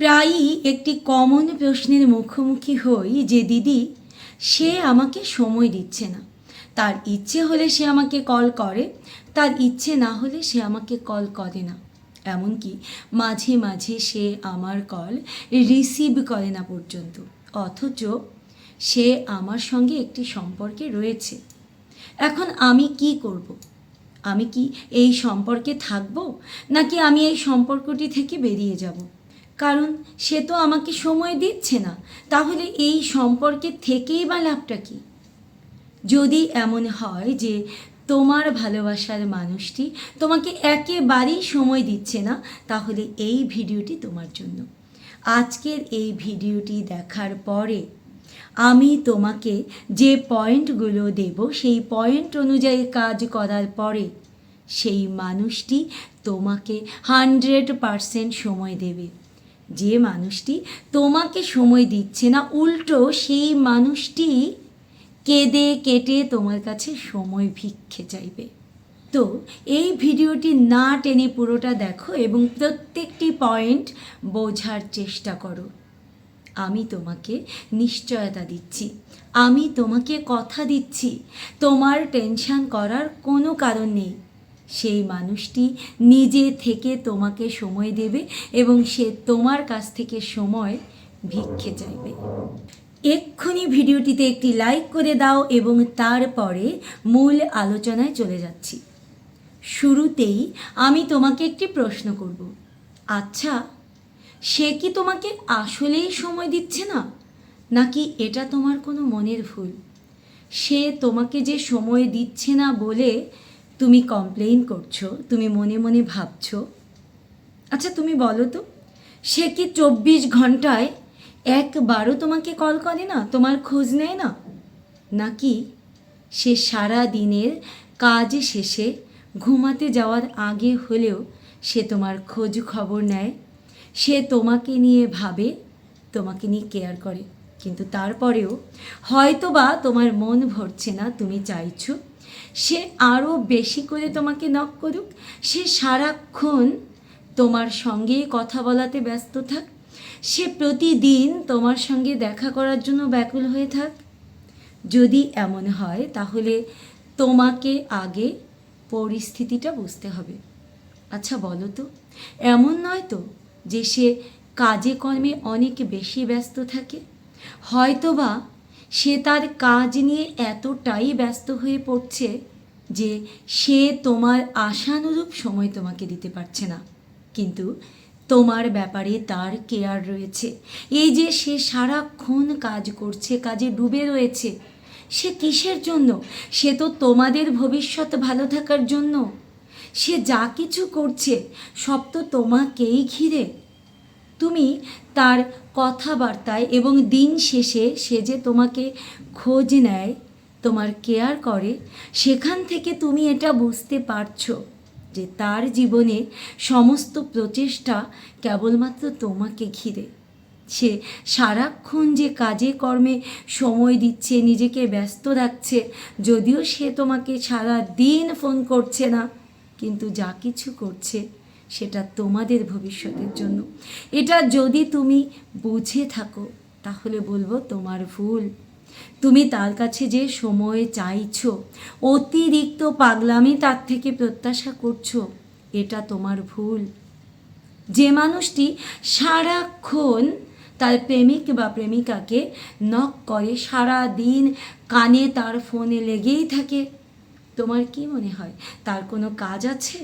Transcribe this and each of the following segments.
প্রায়ই একটি কমন প্রশ্নের মুখোমুখি হই যে দিদি, সে আমাকে সময় দিচ্ছে না। তার ইচ্ছে হলে সে আমাকে কল করে, তার ইচ্ছে না হলে সে আমাকে কল করে না। এমনকি মাঝে মাঝে সে আমার কল রিসিভ করে না পর্যন্ত, অথচ সে আমার সঙ্গে একটি সম্পর্কে রয়েছে। এখন আমি কি করব? আমি কি এই সম্পর্কে থাকব, নাকি আমি এই সম্পর্কটি থেকে বেরিয়ে যাব? কারণ সে তো আমাকে সময় দিচ্ছে না। তাহলে এই সম্পর্কে থেকেই বা লাভটা কী? যদি এমন হয় যে তোমার ভালোবাসার মানুষটি তোমাকে একেবারেই সময় দিচ্ছে না, তাহলে এই ভিডিওটি তোমার জন্য। আজকের এই ভিডিওটি দেখার পরে আমি তোমাকে যে পয়েন্টগুলো দেব, সেই পয়েন্ট অনুযায়ী কাজ করার পরে সেই মানুষটি তোমাকে হান্ড্রেড পারসেন্ট সময় দেবে। যে মানুষটি তোমাকে সময় দিচ্ছে না, উল্টো সেই মানুষটি কেঁদে কেটে তোমার কাছে সময় ভিক্ষে চাইবে। তো এই ভিডিওটি না টেনে পুরোটা দেখো এবং প্রত্যেকটি পয়েন্ট বোঝার চেষ্টা করো। আমি তোমাকে নিশ্চয়তা দিচ্ছি, আমি তোমাকে কথা দিচ্ছি, তোমার টেনশন করার কোনো কারণ নেই। সেই মানুষটি নিজে থেকে তোমাকে সময় দেবে এবং সে তোমার কাছ থেকে সময় ভিক্ষে চাইবে। এক্ষুনি ভিডিওটিতে একটি লাইক করে দাও এবং তারপরে মূল আলোচনায় চলে যাচ্ছি। শুরুতেই আমি তোমাকে একটি প্রশ্ন করব। আচ্ছা সে কি তোমাকে আসলেই সময় দিচ্ছে না? নাকি এটা তোমার কোনো মনের ভুল? সে তোমাকে যে সময় দিচ্ছে না বলে তুমি কমপ্লেইন করছ, তুমি মনে মনে ভাবছ। আচ্ছা তুমি বলো তো, সে কি চব্বিশ ঘন্টায় একবারও তোমাকে কল করে না, তোমার খোঁজ নেয় না? নাকি সে সারা দিনের কাজ শেষে ঘুমাতে যাওয়ার আগে হলেও সে তোমার খোঁজ খবর নেয়? সে তোমাকে নিয়ে ভাবে, তোমাকে নিয়ে কেয়ার করে। কিন্তু তারপরেও হয়তোবা তোমার মন ভরছে না, তুমি চাইছো সে আরও বেশি করে তোমাকে নক করুক। সে সারাক্ষণ তোমার সঙ্গে কথা বলাতে ব্যস্ত থাক। সে প্রতিদিন তোমার সঙ্গে দেখা করার জন্য ব্যাকুল হয়ে থাক। যদি এমন হয়, তাহলে তোমাকে আগে পরিস্থিতিটা বুঝতে হবে। আচ্ছা বলো তো, এমন নয় তো যে সে কাজে কর্মে অনেক বেশি ব্যস্ত থাকে? হয়তোবা সে তার কাজ নিয়ে এতটাই ব্যস্ত হয়ে পড়ছে যে সে তোমার আশানুরূপ সময় তোমাকে দিতে পারছে না। কিন্তু তোমার ব্যাপারে তার কেয়ার রয়েছে। এই যে সে সারাক্ষণ কাজ করছে, কাজে ডুবে রয়েছে, সে কিসের জন্য? সে তো তোমাদের ভবিষ্যৎ ভালো থাকার জন্য। সে যা কিছু করছে, সব তো তোমাকেই ঘিরে। তুমি তার কথাবার্তায় এবং দিন শেষে সে যে তোমাকে খোঁজ নেয়, তোমার কেয়ার করে, সেখান থেকে তুমি এটা বুঝতে পারছ যে তার জীবনে সমস্ত প্রচেষ্টা কেবলমাত্র তোমাকে ঘিরে। সে সারাক্ষণ যে কাজে, কর্মে সময় দিচ্ছে, নিজেকে ব্যস্ত রাখছে, যদিও সে তোমাকে সারা দিন ফোন করছে না, কিন্তু যা কিছু করছে সেটা তোমাদের ভবিষ্যতের জন্য। এটা যদি তুমি বুঝে থাকো, তাহলে বলব তোমার ভুল। তুমি তার কাছে যে সময় চাইছো, অতিরিক্ত পাগলামি তার থেকে প্রত্যাশা করছ, এটা তোমার ভুল। যে মানুষটি সারাক্ষণ তার প্রেমিক বা প্রেমিকাকে নক করে সারা দিন কানে তার ফোনে লেগেই থাকে, তোমার কি মনে হয়? তার কোনো কাজ আছে?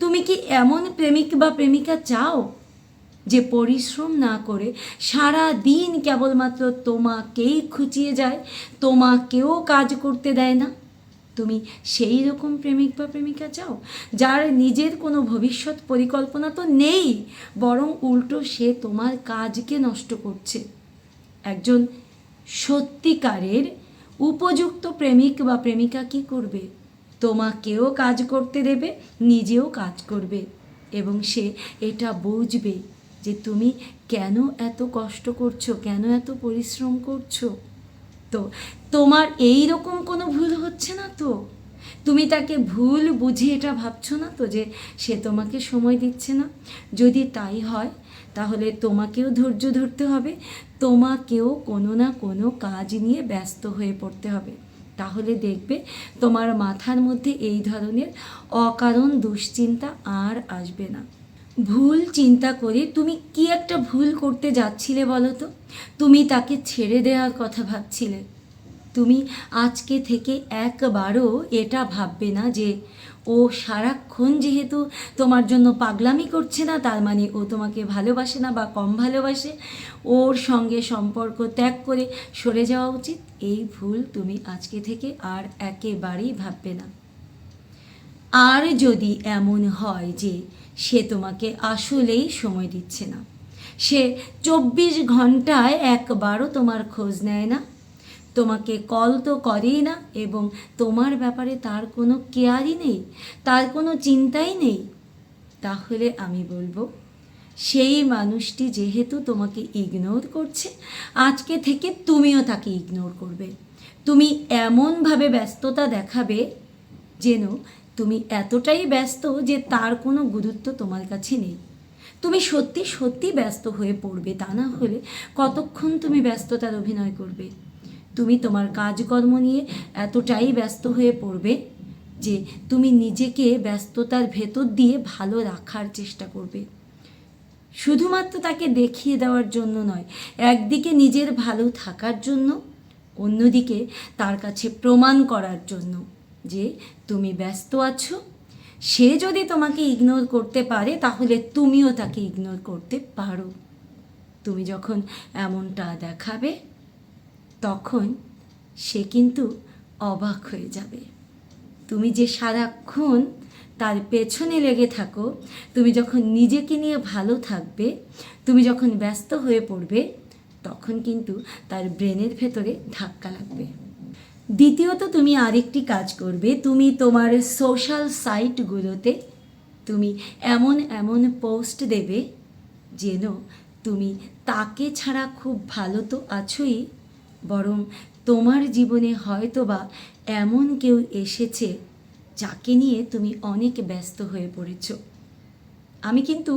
তুমি কি এমন প্রেমিক বা প্রেমিকা চাও যে পরিশ্রম না করে সারা দিন কেবলমাত্র তোমাকেই খুঁচিয়ে যায়, তোমাকেও কাজ করতে দেয় না? তুমি সেই রকম প্রেমিক বা প্রেমিকা চাও, যার নিজের কোনো ভবিষ্যৎ পরিকল্পনা তো নেই, বরং উল্টো সে তোমার কাজকে নষ্ট করছে। একজন সত্যিকারের উপযুক্ত প্রেমিক বা প্রেমিকা কি করবে? তোমাকেও কাজ করতে দেবে, নিজেও কাজ করবে। এবং সে এটা বুঝবে যে তুমি কেন এত কষ্ট করছ, কেন এত পরিশ্রম করছ। তো তোমার এই রকম কোনো ভুল হচ্ছে না তো? তুমি তাকে ভুল বুঝে এটা ভাবছ না তো যে সে তোমাকে সময় দিচ্ছে না? যদি তাই হয়, তাহলে তোমাকেও ধৈর্য ধরতে হবে, তোমাকেও কোনো না কোনো কাজ নিয়ে ব্যস্ত হয়ে পড়তে হবে। তাহলে দেখবে তোমার মাথার মধ্যে এই ধরনের অকারণ দুশ্চিন্তা আর আসবে না। ভুল চিন্তা করে তুমি কি একটা ভুল করতে যাচ্ছিলে বলো তো? তুমি তাকে ছেড়ে দেওয়ার কথা ভাবছিলে। তুমি আজকে থেকে একবারও এটা ভাববে না যে ও সারাক্ষণ যেহেতু তোমার জন্য পাগলামি করছে না, তার মানে ও তোমাকে ভালোবাসে না বা কম ভালোবাসে, ওর সঙ্গে সম্পর্ক ত্যাগ করে সরে যাওয়া উচিত। এই ভুল তুমি আজকে থেকে আর একেবারেই ভাববে না। আর যদি এমন হয় যে সে তোমাকে আসলেই সময় দিচ্ছে না, সে চব্বিশ ঘন্টায় একবারও তোমার খোঁজ নেয় না তোমাকে কল তো করেই না এবং তোমার ব্যাপারে তার কোনো কেয়ারই নেই, তার কোনো চিন্তাই নেই। তাহলে আমি বলব, সেই মানুষটি যেহেতু তোমাকে ইগনোর করছে, আজকে থেকে তুমিও তাকে ইগনোর করবে। তুমি এমনভাবে ব্যস্ততা দেখাবে যেন তুমি এতটাই ব্যস্ত যে তার কোনো গুরুত্ব তোমার কাছে নেই। তুমি সত্যি সত্যি ব্যস্ত হয়ে পড়বে, তা না হলে কতক্ষণ তুমি ব্যস্ততার অভিনয় করবে? তুমি তোমার কাজকর্ম নিয়ে এতটাই ব্যস্ত হয়ে পড়বে যে তুমি নিজেকে ব্যস্ততার ভেতর দিয়ে ভালো রাখার চেষ্টা করবে। শুধুমাত্র তাকে দেখিয়ে দেওয়ার জন্য নয়, একদিকে নিজের ভালো থাকার জন্য, অন্যদিকে তার কাছে প্রমাণ করার জন্য যে তুমি ব্যস্ত আছো। সে যদি তোমাকে ইগনোর করতে পারে, তাহলে তুমিও তাকে ইগনোর করতে পারো। তুমি যখন এমনটা দেখাবে তখন সে কিন্তু অবাক হয়ে যাবে। তুমি যে সারাক্ষণ তার পেছনে লেগে থাকো, তুমি যখন নিজেকে নিয়ে ভালো থাকবে, তুমি যখন ব্যস্ত হয়ে পড়বে, তখন কিন্তু তার ব্রেনের ভেতরে ধাক্কা লাগবে। দ্বিতীয়ত, তুমি আরেকটি কাজ করবে। তুমি তোমার সোশ্যাল সাইটগুলোতে তুমি এমন এমন পোস্ট দেবে যেন তুমি তাকে ছাড়া খুব ভালো তো আছোই বরং তোমার জীবনে হয়তোবা এমন কেউ এসেছে যাকে নিয়ে তুমি অনেক ব্যস্ত হয়ে পড়েছ। আমি কিন্তু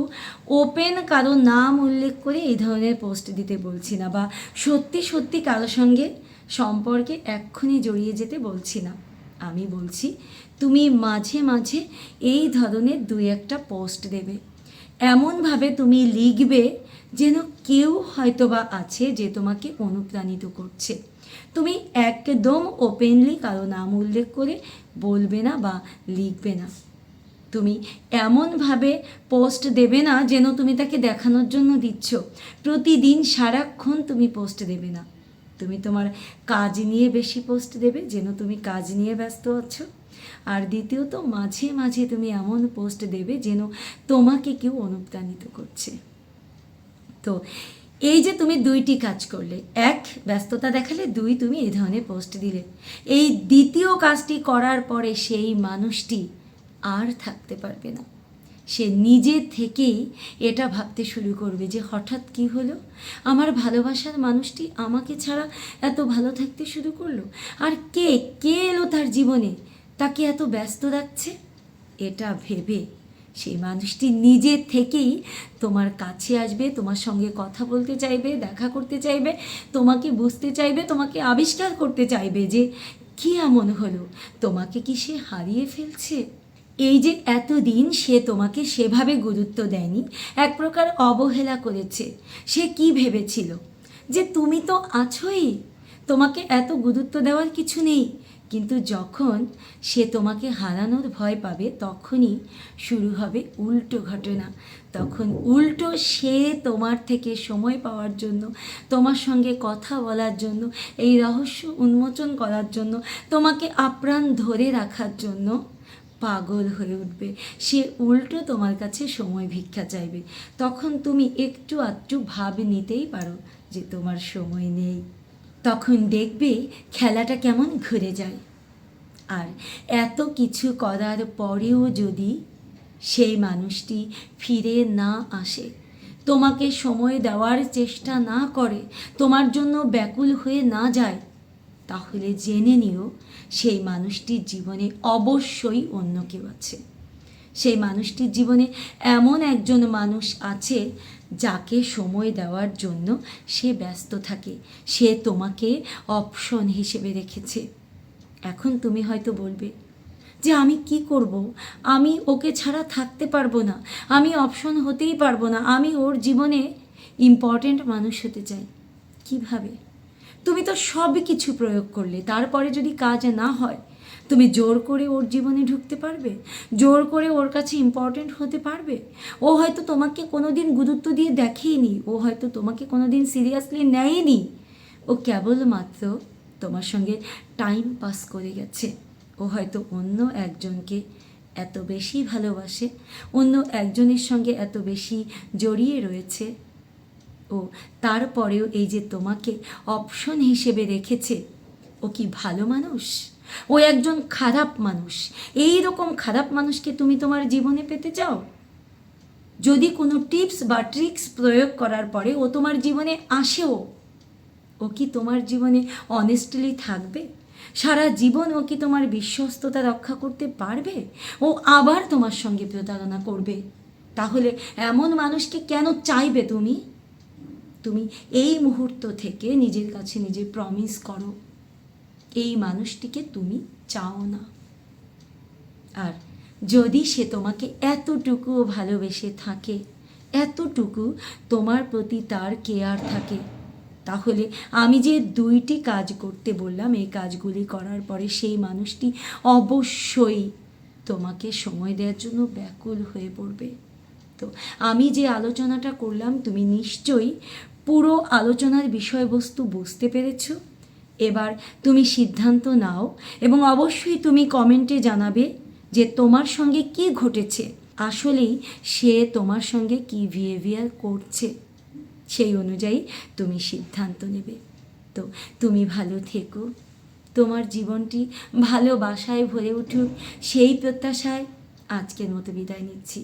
ওপেন কারও নাম উল্লেখ করে এই ধরনের পোস্ট দিতে বলছি না বা সত্যি সত্যি কারও সঙ্গে সম্পর্কে এক্ষুনি জড়িয়ে যেতে বলছি না। আমি বলছি, তুমি মাঝে মাঝে এই ধরনের দুই একটা পোস্ট দেবে। এমনভাবে তুমি লিখবে যেন কেউ হয়তোবা আছে যে তোমাকে অনুপ্রাণিত করছে। তুমি একদম ওপেনলি কারও নাম উল্লেখ করে বলবে না বা লিখবে না। তুমি এমনভাবে পোস্ট দেবে না যেন তুমি তাকে দেখানোর জন্য দিচ্ছ। প্রতিদিন সারাক্ষণ তুমি পোস্ট দেবে না। তুমি তোমার কাজ নিয়ে বেশি পোস্ট দেবে যেন তুমি কাজ নিয়ে ব্যস্ত আছো। আর দ্বিতীয়ত, মাঝে মাঝে তুমি এমন পোস্ট দেবে যেন তোমাকে কেউ অনুপ্রাণিত করছে। তো এই যে তুমি দুইটি কাজ করলে, এক, ব্যস্ততা দেখালে, দুই, তুমি এই ধরনের পোস্ট দিলে। এই দ্বিতীয় কাজটি করার পরে সেই মানুষটি আর থাকতে পারবে না। সে নিজে থেকেই এটা ভাবতে শুরু করবে যে হঠাৎ কি হলো? আমার ভালোবাসার মানুষটি আমাকে ছাড়া এত ভালো থাকতে শুরু করল? আর কে কে এলো তার জীবনে? তাকে এত ব্যস্ত রাখছে? এটা ভেবে সেই মানুষটি নিজে থেকেই তোমার কাছে আসবে, তোমার সঙ্গে কথা বলতে চাইবে, দেখা করতে চাইবে, তোমাকে বুঝতে চাইবে, তোমাকে আবিষ্কার করতে চাইবে যে কি এমন হলো, তোমাকে কি সে হারিয়ে ফেলছে? এই যে এতদিন সে তোমাকে সেভাবে গুরুত্ব দেয়নি, এক প্রকার অবহেলা করেছে, সে কি ভেবেছিল? যে তুমি তো আছোই, তোমাকে এত গুরুত্ব দেওয়ার কিছু নেই কিন্তু যখন সে তোমাকে হারানোর ভয় পাবে, তখনই শুরু হবে উল্টো ঘটনা। তখন উল্টো সে তোমার থেকে সময় পাওয়ার জন্য, তোমার সঙ্গে কথা বলার জন্য, এই রহস্য উন্মোচন করার জন্য, তোমাকে আপ্রাণ ধরে রাখার জন্য পাগল হয়ে উঠবে। সে উল্টো তোমার কাছে সময় ভিক্ষা চাইবে। তখন তুমি একটু আধটু ভাব নিতেই পারো যে তোমার সময় নেই। তখন দেখবে খেলাটা কেমন ঘুরে যায়। আর এত কিছু করার পরেও যদি সেই মানুষটি ফিরে না আসে, তোমাকে সময় দেওয়ার চেষ্টা না করে, তোমার জন্য ব্যাকুল হয়ে না যায়, তাহলে জেনে নিও সেই মানুষটির জীবনে অবশ্যই অন্য কেউ আছে। সেই মানুষটির জীবনে এমন একজন মানুষ আছে যাকে সময় দেওয়ার জন্য সে ব্যস্ত থাকে। সে তোমাকে অপশন হিসেবে রেখেছে। এখন তুমি হয়তো বলবে যে আমি কি করব? আমি ওকে ছাড়া থাকতে পারব না। আমি অপশন হতেই পারব না। আমি ওর জীবনে ইম্পর্ট্যান্ট মানুষ হতে চাই। কীভাবে? তুমি তো সব কিছু প্রয়োগ করলে। তারপরে যদি কাজ না হয় তুমি জোর করে ওর জীবনে ঢুকতে পারবে? জোর করে ওর কাছে ইম্পর্ট্যান্ট হতে পারবে? ও হয়তো তোমাকে কোনো দিন গুরুত্ব দিয়ে দেখেইনি ও হয়তো তোমাকে কোনো দিন সিরিয়াসলি নেয়নি। ও কেবলমাত্র তোমার সঙ্গে টাইম পাস করে গেছে। ও হয়তো অন্য একজনকে এত বেশি ভালোবাসে, অন্য একজনের সঙ্গে এত বেশি জড়িয়ে রয়েছে। ও তারপরেও এই যে তোমাকে অপশন হিসেবে রেখেছে, ও কি ভালো মানুষ? ও একজন খারাপ মানুষ। এই রকম খারাপ মানুষকে তুমি তোমার জীবনে পেতে চাও? যদি কোনো টিপস বা ট্রিক্স প্রয়োগ করার পরে ও তোমার জীবনে আসেও ও কি তোমার জীবনে অনেস্টলি থাকবে? সারা জীবন ও কি তোমার বিশ্বস্ততা রক্ষা করতে পারবে? ও আবার তোমার সঙ্গে প্রতারণা করবে। তাহলে এমন মানুষকে কেন চাইবে তুমি? তুমি এই মুহূর্ত থেকে নিজের কাছে নিজে প্রমিস করো। এই মানুষটিকে তুমি চাও না। আর যদি সে তোমাকে এতটুকুও ভালোবেসে থাকে, এতটুকু তোমার প্রতি তার কেয়ার থাকে, তাহলে আমি যে দুইটি কাজ করতে বললাম, এই কাজগুলি করার পরে সেই মানুষটি অবশ্যই তোমাকে সময় দেওয়ার জন্য ব্যাকুল হয়ে পড়বে। তো আমি যে আলোচনাটা করলাম, তুমি নিশ্চয়ই পুরো আলোচনার বিষয়বস্তু বুঝতে পেরেছ। এবার তুমি সিদ্ধান্ত নাও এবং অবশ্যই তুমি কমেন্টে জানাবে যে তোমার সঙ্গে কি ঘটেছে। আসলেই সে তোমার সঙ্গে কি বিহেভিয়ার করছে, সেই অনুযায়ী তুমি সিদ্ধান্ত নেবে। তো তুমি ভালো থেকো। তোমার জীবনটি ভালোবাসায় ভরে উঠুক, সেই প্রত্যাশায় আজকের মতো বিদায় নিচ্ছি।